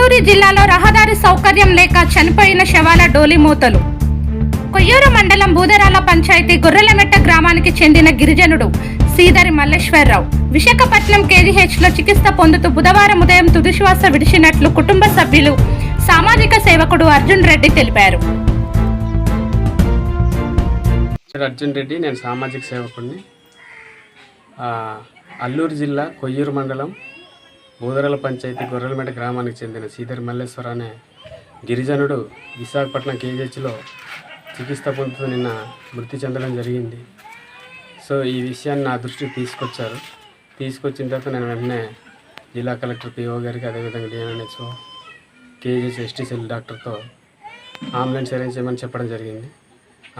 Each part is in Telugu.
నెల్లూరు జిల్లాలో రహదారి సౌకర్యం లేక చనిపోయిన శవాల డోలిమూతలు కొయ్యూరు మండలం బూదరాల పంచాయతీ గొర్రెలమెట్ట గ్రామానికి చెందిన గిరిజనుడు సీదరి మల్లేశ్వరరావు. విశాఖపట్నం కేజీహెచ్లో చికిత్స పొందుతూ బుధవారం ఉదయం తుదిశ్వాస విడిచినట్లు కుటుంబ సభ్యులు సామాజిక సేవకుడు అర్జున్ రెడ్డి తెలిపారు. అర్జున్ రెడ్డి నేను సామాజిక సేవకుడిని. అల్లూరు జిల్లా కొయ్యూరు మండలం బూదరల పంచాయతీ గొర్రెలమెట గ్రామానికి చెందిన శ్రీధర్ మల్లేశ్వర అనే గిరిజనుడు విశాఖపట్నం కేజీహెచ్లో చికిత్స పొందుతూ నిన్న మృతి చెందడం జరిగింది. సో ఈ విషయాన్ని నా దృష్టికి తీసుకొచ్చారు. తీసుకొచ్చిన తర్వాత నేను వెంటనే జిల్లా కలెక్టర్ పిఓ గారికి అదేవిధంగా డిఎన్ఎన్హెచ్ఓ కేజీహెచ్ ఎస్టీసీఎల్ డాక్టర్తో అంబులెన్స్ అరేంజ్ చేయమని చెప్పడం జరిగింది.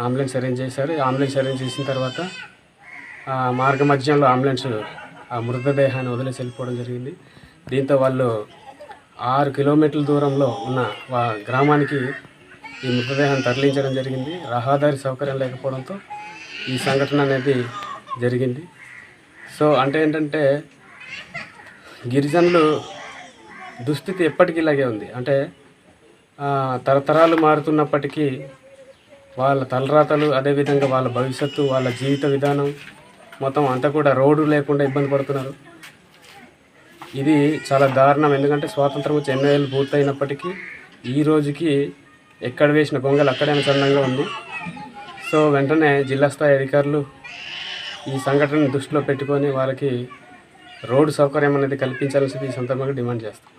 అంబులెన్స్ అరేంజ్ చేశారు. అంబులెన్స్ అరేంజ్ చేసిన తర్వాత ఆ మార్గ మధ్యంలో అంబులెన్స్ ఆ మృతదేహాన్ని వదిలేసి వెళ్ళిపోవడం జరిగింది. దీంతో వాళ్ళు ఆరు కిలోమీటర్ల దూరంలో ఉన్న వా గ్రామానికి ఈ మృతదేహాన్ని తరలించడం జరిగింది. రహదారి సౌకర్యం లేకపోవడంతో ఈ సంఘటన అనేది జరిగింది. సో అంటే ఏంటంటే గిరిజనులు దుస్థితి ఎప్పటికీ ఇలాగే ఉంది. అంటే తరతరాలు మారుతున్నప్పటికీ వాళ్ళ తలరాతలు అదేవిధంగా వాళ్ళ భవిష్యత్తు వాళ్ళ జీవిత విధానం మొత్తం అంతా కూడా రోడ్డు లేకుండా ఇబ్బంది పడుతున్నారు. ఇది చాలా దారుణం. ఎందుకంటే స్వాతంత్రం వచ్చి ఎన్నో ఏళ్ళు పూర్తయినప్పటికీ ఈ రోజుకి ఎక్కడ వేసిన గొంగలు అక్కడే అనుసంధంగా ఉంది. సో వెంటనే జిల్లా స్థాయి అధికారులు ఈ సంఘటనను దృష్టిలో పెట్టుకొని వాళ్ళకి రోడ్డు సౌకర్యం అనేది కల్పించాల్సింది ఈ సందర్భంగా డిమాండ్ చేస్తాం.